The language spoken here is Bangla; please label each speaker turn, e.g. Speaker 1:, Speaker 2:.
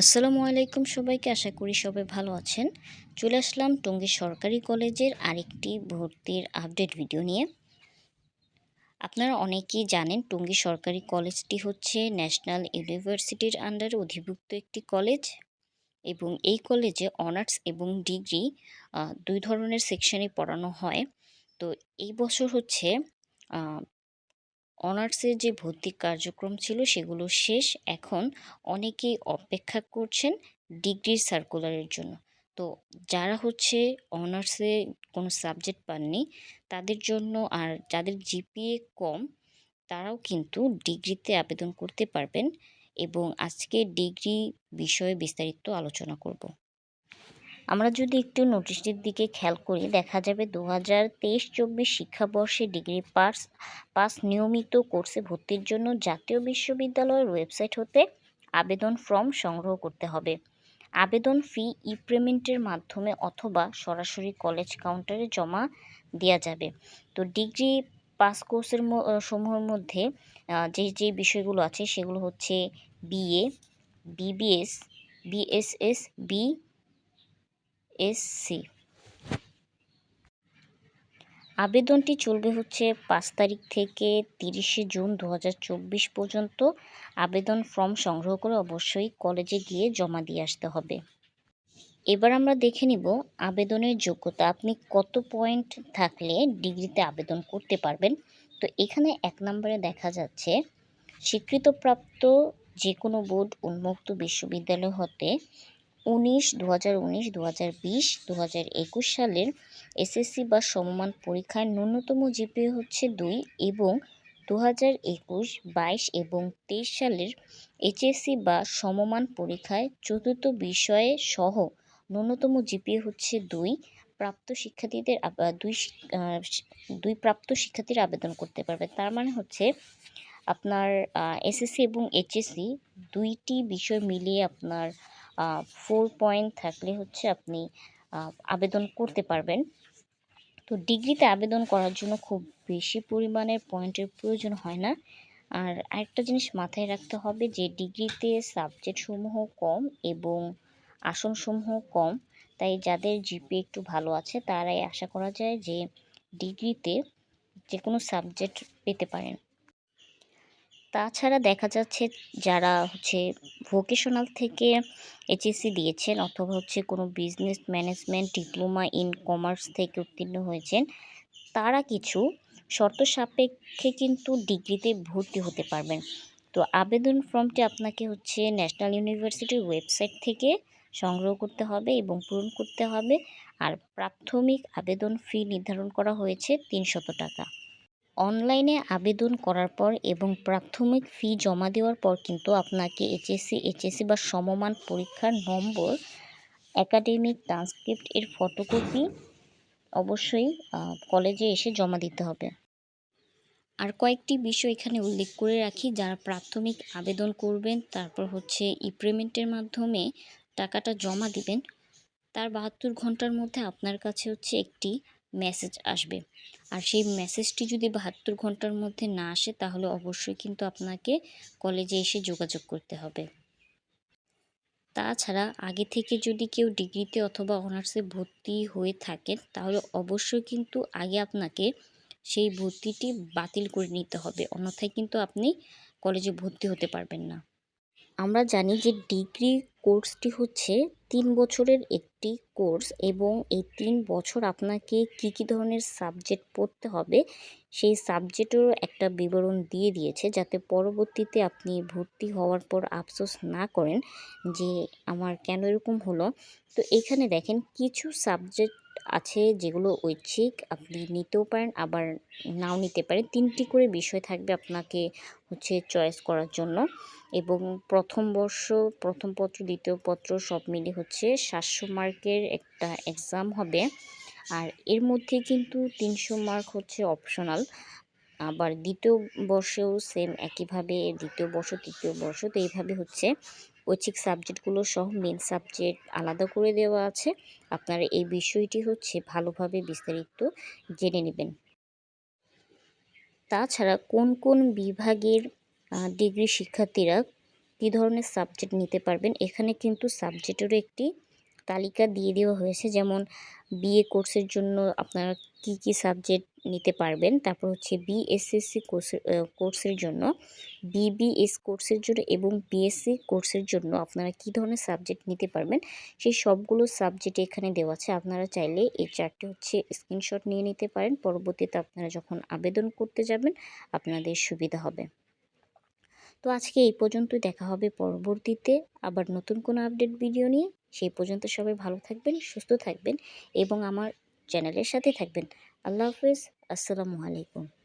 Speaker 1: আসসালামু আলাইকুম সবাইকে, আশা করি সবাই ভালো আছেন। চলে আসলাম টঙ্গী সরকারি কলেজের আরেকটি ভর্তির আপডেট ভিডিও নিয়ে। আপনারা অনেকেই জানেন টঙ্গী সরকারি কলেজটি হচ্ছে ন্যাশনাল ইউনিভার্সিটির আন্ডারে অধিভুক্ত একটি কলেজ এবং এই কলেজে অনার্স এবং ডিগ্রি দুই ধরনের সেকশনে পড়ানো হয়। তো এই বছর হচ্ছে অনার্সের যে ভর্তি কার্যক্রম ছিল সেগুলো শেষ। এখন অনেকেই অপেক্ষা করছেন ডিগ্রির সার্কুলারের জন্য। তো যারা হচ্ছে অনার্সে কোনো সাবজেক্ট পাননি, তাদের জন্য আর যাদের জিপিএ কম, তারাও কিন্তু ডিগ্রিতে আবেদন করতে পারবেন এবং আজকে ডিগ্রি বিষয়ে বিস্তারিত আলোচনা করব। আমরা যদি একটু নোটিশটির দিকে খেয়াল করি, দেখা যাবে দু হাজার তেইশ চব্বিশ শিক্ষাবর্ষে ডিগ্রি পাস পাস নিয়মিত কোর্সে ভর্তির জন্য জাতীয় বিশ্ববিদ্যালয়ের ওয়েবসাইট হতে আবেদন ফর্ম সংগ্রহ করতে হবে। আবেদন ফি ই পেমেন্টের মাধ্যমে অথবা সরাসরি কলেজ কাউন্টারে জমা দেওয়া যাবে। তো ডিগ্রি পাস কোর্সের সমূহের মধ্যে যে যে বিষয়গুলো আছে সেগুলো হচ্ছে BA BBS BSS B SC. আবেদনটি চলবে হচ্ছে পাঁচ তারিখ থেকে তিরিশে জুন দু হাজার চব্বিশ পর্যন্ত। আবেদন ফর্ম সংগ্রহ করে অবশ্যই কলেজে গিয়ে জমা দিয়ে আসতে হবে। এবার আমরা দেখে নিব আবেদনের যোগ্যতা। আপনি কত পয়েন্ট থাকলে ডিগ্রিতে আবেদন করতে পারবেন? তো এখানে এক নম্বরে দেখা যাচ্ছে, স্বীকৃতপ্রাপ্ত যে কোনো বোর্ড উন্মুক্ত বিশ্ববিদ্যালয় হতে উনিশ দু হাজার উনিশ দু হাজার বিশ দু হাজার একুশ সালের এসএসসি বা সমমান পরীক্ষায় ন্যূনতম জিপিএ হচ্ছে দুই এবং দু হাজার একুশ, বাইশ এবং তেইশ সালের এইচএসসি বা সমমান পরীক্ষায় চতুর্থ বিষয়ে সহ ন্যূনতম জিপিএ হচ্ছে দুই। প্রাপ্ত শিক্ষার্থীদের দুই দুই প্রাপ্ত শিক্ষার্থীরা আবেদন করতে পারবে। তার মানে হচ্ছে আপনার এসএসসি এবং এইচএসসি দুইটি বিষয় মিলিয়ে আপনার ফোর পয়েন্ট থাকলে হচ্ছে আপনি আবেদন করতে পারবেন। তো ডিগ্রিতে আবেদন করার জন্য খুব বেশি পরিমাণের পয়েন্টের প্রয়োজন হয় না। আর আরেকটা জিনিস মাথায় রাখতে হবে যে ডিগ্রিতে সাবজেক্টসমূহ কম এবং আসনসমূহ কম, তাই যাদের জিপি একটু ভালো আছে তারাই আশা করা যায় যে ডিগ্রিতে যে কোনো সাবজেক্ট পেতে পারেন। তাছাড়া দেখা যাচ্ছে যারা হচ্ছে ভোকেশনাল থেকে এইচএসসি দিয়েছেন অথবা হচ্ছে কোনো business management diploma in commerce থেকে উত্তীর্ণ হয়েছেন, তারা কিছু শর্ত সাপেক্ষে কিন্তু ডিগ্রিতে ভর্তি হতে পারবেন। তো আবেদন ফর্মটি আপনাকে হচ্ছে ন্যাশনাল ইউনিভার্সিটির ওয়েবসাইট থেকে সংগ্রহ করতে হবে এবং পূরণ করতে হবে। আর প্রাথমিক আবেদন ফি নির্ধারণ করা হয়েছে তিনশত টাকা। অনলাইনে আবেদন করার পর এবং প্রাথমিক ফি জমা দেওয়ার পর কিন্তু আপনাকে এইচএসসি এইচএসসি বা সমমান পরীক্ষার নম্বর একাডেমিক ট্রান্সক্রিপ্ট এর ফটোকপি অবশ্যই কলেজে এসে জমা দিতে হবে। আর কয়েকটি বিষয় এখানে উল্লেখ করে রাখি, যারা প্রাথমিক আবেদন করবেন, তারপর হচ্ছে ই পেমেন্টের মাধ্যমে টাকাটা জমা দিবেন। তার বাহাত্তর ঘণ্টার মধ্যে আপনার কাছে হচ্ছে একটি মেসেজ আসবে। আর সেই মেসেজটি যদি বাহাত্তর ঘণ্টার মধ্যে না আসে, তাহলে অবশ্যই কিন্তু আপনাকে কলেজে এসে যোগাযোগ করতে হবে। তাছাড়া আগে থেকে যদি কেউ ডিগ্রিতে অথবা অনার্সে ভর্তি হয়ে থাকেন, তাহলে অবশ্যই কিন্তু আগে আপনাকে সেই ভর্তিটি বাতিল করে নিতে হবে। অন্যথায় কিন্তু আপনি কলেজে ভর্তি হতে পারবেন না। আমরা জানি যে ডিগ্রি কোর্সটি হচ্ছে তিন বছরের একটি কোর্স এবং এই তিন বছর আপনাকে কী কী ধরনের সাবজেক্ট পড়তে হবে, সেই সাবজেক্টেরও একটা বিবরণ দিয়ে দিয়েছে যাতে পরবর্তীতে আপনি ভর্তি হওয়ার পর আফসোস না করেন যে আমার কেন এরকম হলো। তো এখানে দেখেন কিছু সাবজেক্ট আছে যেগুলো ঐচ্ছিক, আপনি নিতেও পারেন, আবার নাও নিতে পারেন। তিনটি করে বিষয় থাকবে আপনাকে হচ্ছে চয়েস করার জন্য। এবং প্রথম বর্ষ, প্রথম পত্র, দ্বিতীয় পত্র সব মিলে হচ্ছে সাতশো মার্কের একটা এক্সাম হবে। আর এর মধ্যে কিন্তু তিনশো মার্ক হচ্ছে অপশনাল আবার দ্বিতীয় বর্ষেও সেম একইভাবে, দ্বিতীয় বর্ষ, তৃতীয় বর্ষ, তো এইভাবে হচ্ছে। ঐচ্ছিক সাবজেক্টগুলো সহ মেন সাবজেক্ট আলাদা করে দেওয়া আছে। আপনারা এই বিষয়টি হচ্ছে ভালোভাবে বিস্তারিত জেনে নেবেন। তাছাড়া কোন কোন বিভাগের ডিগ্রি শিক্ষার্থীরা কী ধরনের সাবজেক্ট নিতে পারবেন? এখানে কিন্তু সাবজেক্টেরও একটি তালিকা দিয়ে দেওয়া হয়েছে, যেমন বিএ কোর্সের জন্য আপনারা কি কি সাবজেক্ট নিতে পারবেন, তারপর হচ্ছে বিএসএসসি কোর্সের কোর্সের জন্য বিবিএস কোর্সের জন্য এবং বিএসসি কোর্সের জন্য আপনারা কি ধরনের সাবজেক্ট নিতে পারবেন, সেই সবগুলো সাবজেক্ট এখানে দেওয়া আছে। আপনারা চাইলে এই চারটে হচ্ছে স্ক্রিনশট নিয়ে নিতে পারেন, পরবর্তীতে আপনারা যখন আবেদন করতে যাবেন, আপনাদের সুবিধা হবে। তো আজকে এই পর্যন্তই, দেখা হবে পরবর্তীতে আবার নতুন কোনো আপডেট ভিডিও নিয়ে। সেই পর্যন্ত সবাই ভালো থাকবেন, সুস্থ থাকবেন এবং আমার চ্যানেলের সাথে থাকবেন। আল্লাহ হাফেজ, আসসালামু আলাইকুম।